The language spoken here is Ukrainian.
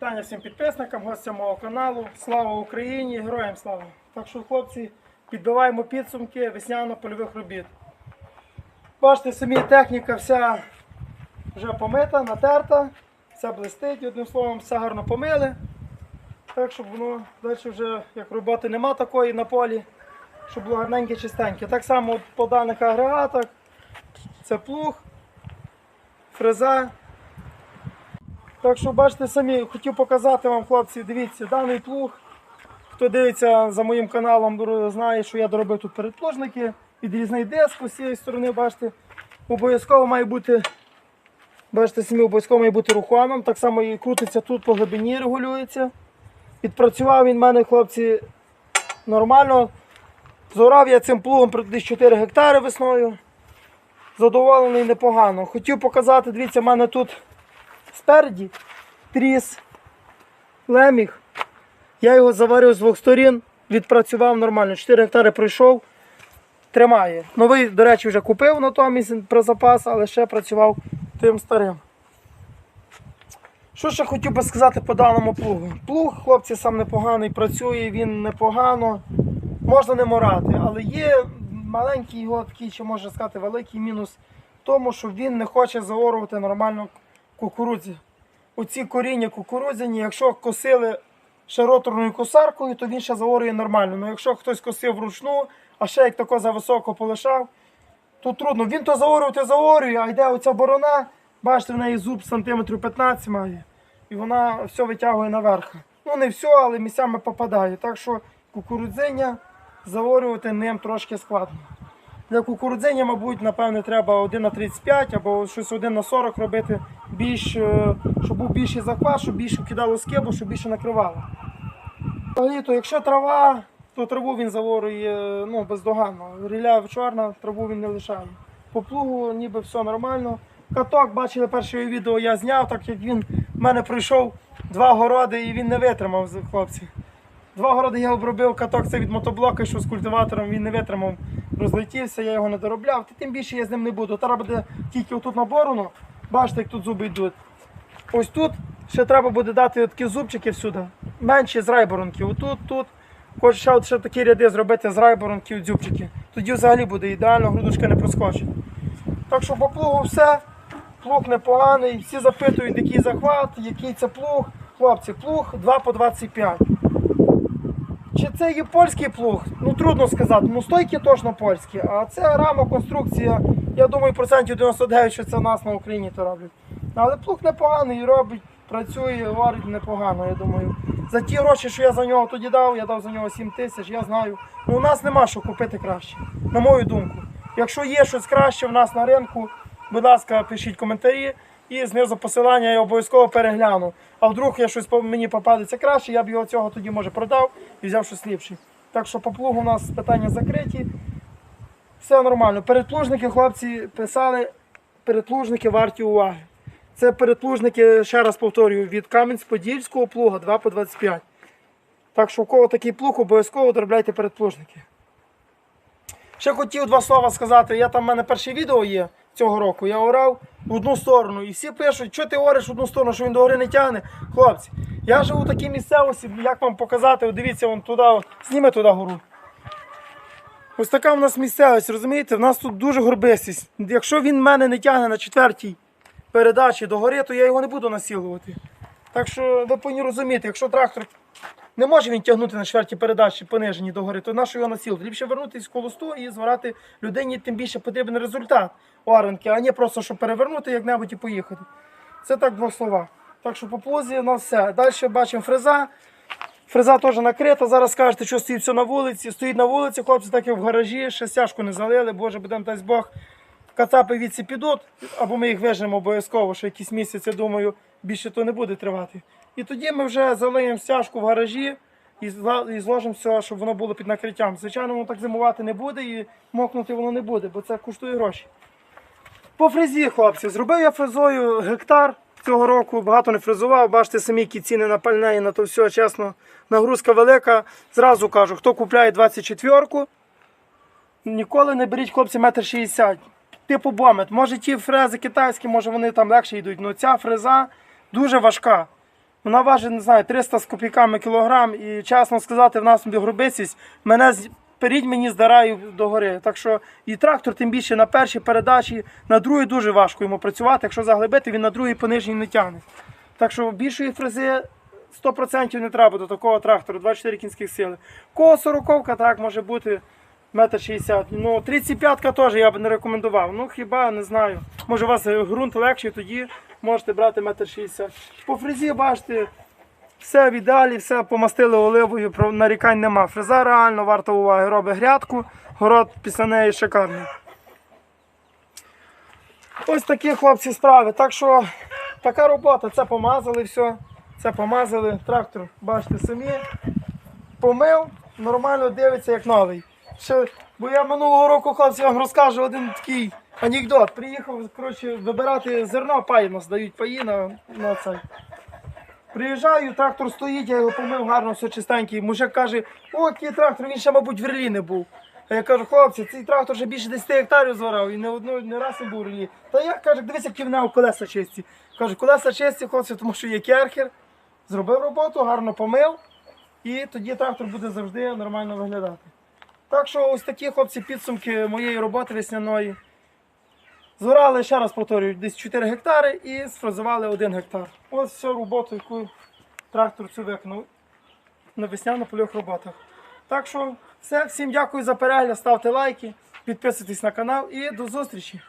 Вітання всім підписникам, гостям мого каналу. Слава Україні! Героям слава! Так що, хлопці, підбиваємо підсумки весняно-польових робіт. Бачите, самі техніка вся вже помита, натерта, все блистить, одним словом, все гарно помили. Так, щоб воно далі вже, як роботи нема такої на полі, щоб було гарненьке, чистеньке. Так само по даних агрегатах, це плуг, фреза. Так що бачите самі, хотів показати вам, хлопці, дивіться, даний плуг. Хто дивиться за моїм каналом, знає, що я доробив тут передпложники, відрізний диск з цієї сторони, бачите. Обов'язково має бути, бачите, самі обов'язково має бути рухомим. Так само і крутиться тут по глибині, регулюється. Відпрацював він в мене, хлопці, нормально. Зорав я цим плугом десь 4 гектари весною. Задоволений непогано. Хотів показати, дивіться, в мене тут спереді тріс, леміг. Я його заварив з двох сторін, відпрацював нормально. 4 гектари пройшов, тримає. Новий, до речі, вже купив натомість про запас, але ще працював тим старим. Що ще хотів би сказати по даному плугу? Плуг, хлопці, сам непоганий, працює, він непогано. Можна не морати, але є маленький його такий, чи можна сказати, великий мінус в тому, що він не хоче заорувати нормально кукурудзі. Оці коріння кукурудзяні, якщо косили ще роторною косаркою, то він ще заорює нормально. Ну якщо хтось косив вручну, а ще як тако зависоко полишав, то трудно. Він то заорює, то заорює, а йде оця борона, бачите, в неї зуб сантиметрів 15 має. І вона все витягує наверх. Ну не все, але місцями попадає. Так що кукурудзиння заорювати ним трошки складно. Для кукурудзиння, мабуть, напевне, треба 1 на 35 або щось 1 на 40 робити, більш, е, щоб був більший захват, щоб більше кидало скибу, щоб більше накривало. Взагалі, то якщо трава, то траву він заворує ну, бездоганно. Ріля чорна, траву він не лишає. По плугу ніби все нормально. Каток, бачили перше відео, я зняв, так як він в мене пройшов два городи і він не витримав, хлопці. Два городи я обробив каток це від мотоблока, що з культиватором він не витримав, розлетівся, я його не доробляв. Тим більше я з ним не буду. Треба буде тільки отут на борону. Бачите, як тут зуби йдуть. Ось тут ще треба буде дати такі зубчики всюди. Менші з райборонки. Отут, тут. Хочу ще, от ще такі ряди зробити з райборонки от зубчики. Тоді взагалі буде ідеально, грудочка не проскочить. Так що по плугу все. Плуг непоганий. Всі запитують, який захват, який це плуг. Хлопці, плуг 2 по 25. Чи це є польський плуг? Ну трудно сказати. Ну стойки точно польські, а це рама, конструкція. Я думаю, процентів 99, що це в нас на Україні то роблять. Але плуг непоганий, робить, працює, варить непогано, я думаю. За ті гроші, що я за нього тоді дав, я дав за нього 7 тисяч, я знаю. Ну у нас нема що купити краще, на мою думку. Якщо є щось краще в нас на ринку, будь ласка, пишіть коментарі і знизу посилання я обов'язково перегляну. А вдруг я щось мені попадеться краще, я б його цього тоді може продав і взяв щось ліпше. Так що по плугу у нас питання закриті. Все нормально. Передплужники хлопці писали, передплужники варті уваги. Це передплужники, ще раз повторюю, від Кам'янськ-Подільського плуга 2 по 25. Так що у кого такий плуг, обов'язково доробляйте передплужники. Ще хотів два слова сказати. Я там в мене перше відео є цього року. Я орав в одну сторону. І всі пишуть, що ти ориш в одну сторону, що він до гори не тягне. Хлопці, я живу в такій місцевості, як вам показати, дивіться, вон туди, от, туди гору. Ось така в нас місцевість, розумієте? В нас тут дуже горбистість. Якщо він мене не тягне на четвертій передачі до гори, то я його не буду насилувати. Так що ви повинні розуміти, якщо трактор не може він тягнути на четвертій передачі понижені до гори, то нащо його насилувати? Ліпше вернутися в колосту і зварати людині, тим більше потрібен результат оранки, а не просто щоб перевернути як-небудь і поїхати. Це так два слова. Так що по плозі у нас все. Далі бачимо фреза. Фреза теж накрита. Зараз скажете, що стоїть все на вулиці. Стоїть на вулиці, хлопці, так і в гаражі, ще стяжку не залили, боже, будемо дасть Бог. Кацапи відці підуть, або ми їх вижнемо обов'язково, що якісь місяці, думаю, більше то не буде тривати. І тоді ми вже залиємо стяжку в гаражі і зложимо все, щоб воно було під накриттям. Звичайно, воно так зимувати не буде і мокнути воно не буде, бо це коштує гроші. По фрезі, хлопці, зробив я фрезою гектар цього року, багато не фрезував. Бачите, самі які ціни на пальне і на то все, чесно. Нагрузка велика. Зразу кажу, хто купляє 24-ку, ніколи не беріть хлопці метр 60. Типу бомет. Може ті фрези китайські, може вони там легше йдуть. але ця фреза дуже важка. Вона важить, не знаю, 300 з копійками кілограм. І чесно сказати, в нас грубисість мене передь мені здараю до гори. Так що і трактор, тим більше на першій передачі, на другій дуже важко йому працювати. Якщо заглибити, він на другій по нижній не тягне. Так що більшої фрези 100% не треба до такого трактору, 24 кінських сили. Кого 40 так може бути метр 60. Ну, 35-ка теж я б не рекомендував. Ну хіба не знаю. Може у вас е, ґрунт легший, тоді можете брати метр 60. По фрезі бачите, все в все помастили оливою, нарікань нема. Фреза реально варта уваги. Робить грядку, город після неї шикарний. Ось такі хлопці справи. Так що така робота, це помазали все. Це помазали. Трактор, бачите самі. Помив, нормально дивиться як новий. Ще, бо я минулого року хлопці вам розкажу один такий анекдот. Приїхав коротше, вибирати зерно, паї нас дають паї на цей. Приїжджаю, трактор стоїть, я його помив гарно, все чистенький. Мужик каже, о, який трактор, він ще, мабуть, в релі не був. А я кажу, хлопці, цей трактор вже більше 10 гектарів зорав і не одну не раз не був в релі. Та як каже, дивися, які в нього колеса чисті. Кажу, колеса чисті, хлопці, тому що є керхер. Зробив роботу, гарно помив, і тоді трактор буде завжди нормально виглядати. Так що ось такі хлопці підсумки моєї роботи весняної. Зорали, ще раз повторюю, десь 4 гектари і сфрезували 1 гектар. Ось всю роботу, яку трактор цю виконав на весняно-польових роботах. Так що все, всім дякую за перегляд, ставте лайки, підписуйтесь на канал і до зустрічі!